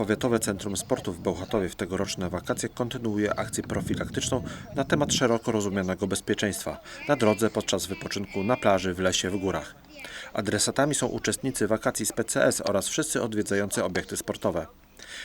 Powiatowe Centrum Sportu w Bełchatowie w tegoroczne wakacje kontynuuje akcję profilaktyczną na temat szeroko rozumianego bezpieczeństwa na drodze podczas wypoczynku na plaży, w lesie, w górach. Adresatami są uczestnicy wakacji z PCS oraz wszyscy odwiedzający obiekty sportowe.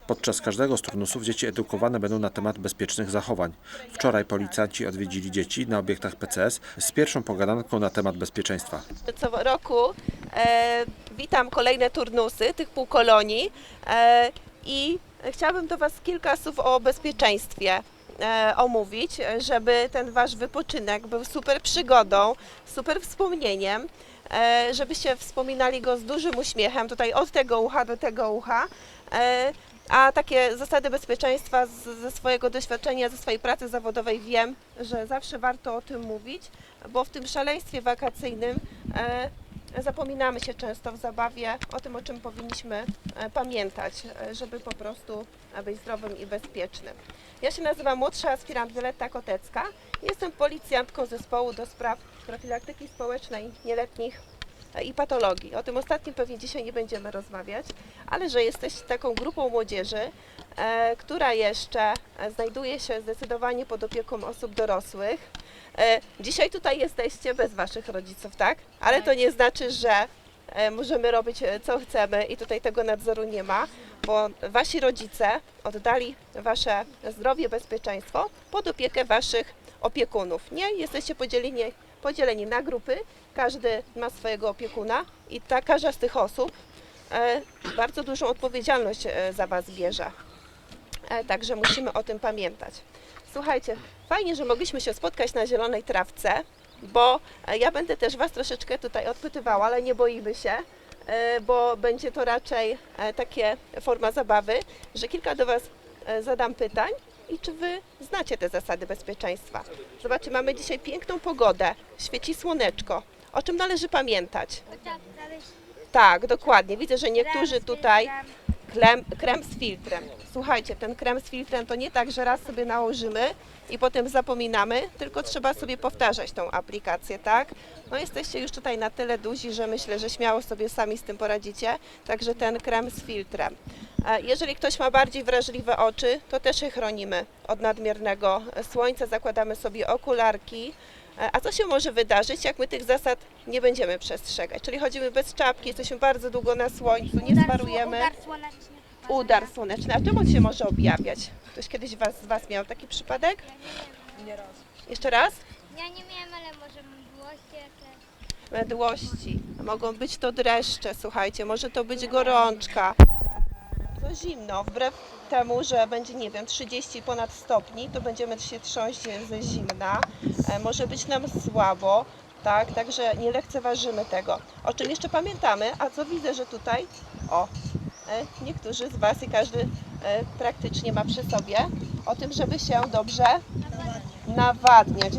Podczas każdego z turnusów dzieci edukowane będą na temat bezpiecznych zachowań. Wczoraj policjanci odwiedzili dzieci na obiektach PCS z pierwszą pogadanką na temat bezpieczeństwa. Co roku e, witam kolejne turnusy tych półkolonii e, i chciałabym do Was kilka słów o bezpieczeństwie e, omówić, żeby ten Wasz wypoczynek był super przygodą, super wspomnieniem, e, żebyście wspominali go z dużym uśmiechem, tutaj od tego ucha do tego ucha. E, a takie zasady bezpieczeństwa z, ze swojego doświadczenia, ze swojej pracy zawodowej wiem, że zawsze warto o tym mówić, bo w tym szaleństwie wakacyjnym zapominamy się często w zabawie o tym, o czym powinniśmy e, pamiętać, e, żeby po prostu e, być zdrowym i bezpiecznym. Ja się nazywam młodsza aspirant Wioletta Kotecka. Jestem policjantką zespołu do spraw profilaktyki społecznej nieletnich i patologii. O tym ostatnim pewnie dzisiaj nie będziemy rozmawiać, ale że jesteście taką grupą młodzieży, która jeszcze znajduje się zdecydowanie pod opieką osób dorosłych. E, dzisiaj tutaj jesteście bez waszych rodziców, tak? Ale to nie znaczy, że e, możemy robić e, co chcemy i tutaj tego nadzoru nie ma, bo wasi rodzice oddali wasze zdrowie, bezpieczeństwo pod opiekę waszych opiekunów. Nie? Jesteście podzieleni, podzieleni na grupy, każdy ma swojego opiekuna i ta, każda z tych osób bardzo dużą odpowiedzialność za was bierze. E, Także musimy o tym pamiętać. Słuchajcie, fajnie, że mogliśmy się spotkać na zielonej trawce, bo e, ja będę też Was troszeczkę tutaj odpytywała, ale nie boimy się, e, bo będzie to raczej takie forma zabawy, że kilka do Was zadam pytań i czy Wy znacie te zasady bezpieczeństwa. Zobaczcie, mamy dzisiaj piękną pogodę, świeci słoneczko. O czym należy pamiętać? Tak, dokładnie. Widzę, że niektórzy tutaj krem, krem z filtrem. Słuchajcie, ten krem z filtrem to nie tak, że raz sobie nałożymy i potem zapominamy, tylko trzeba sobie powtarzać tą aplikację, tak? No jesteście już tutaj na tyle duzi, że myślę, że śmiało sobie sami z tym poradzicie, także ten krem z filtrem. E, Jeżeli ktoś ma bardziej wrażliwe oczy, to też je chronimy od nadmiernego słońca, zakładamy sobie okularki. E, A co się może wydarzyć, jak my tych zasad nie będziemy przestrzegać? Czyli chodzimy bez czapki, jesteśmy bardzo długo na słońcu, nie sparujemy. Udar słoneczny. Udar słoneczny. A czym on się może objawiać? Ktoś kiedyś was, z Was miał taki przypadek? Jeszcze raz? Ja nie miałem, ale może mdłości jakieś. Mdłości. Mogą być to dreszcze, słuchajcie, może to być gorączka. To zimno, wbrew temu, że będzie, nie wiem, 30 ponad stopni, to będziemy się trząść ze zimna. E, może być nam słabo, tak, także nie lekceważymy tego. O czym jeszcze pamiętamy, a co widzę, że tutaj, o, e, niektórzy z Was i każdy e, praktycznie ma przy sobie, o tym, żeby się dobrze nawadniać.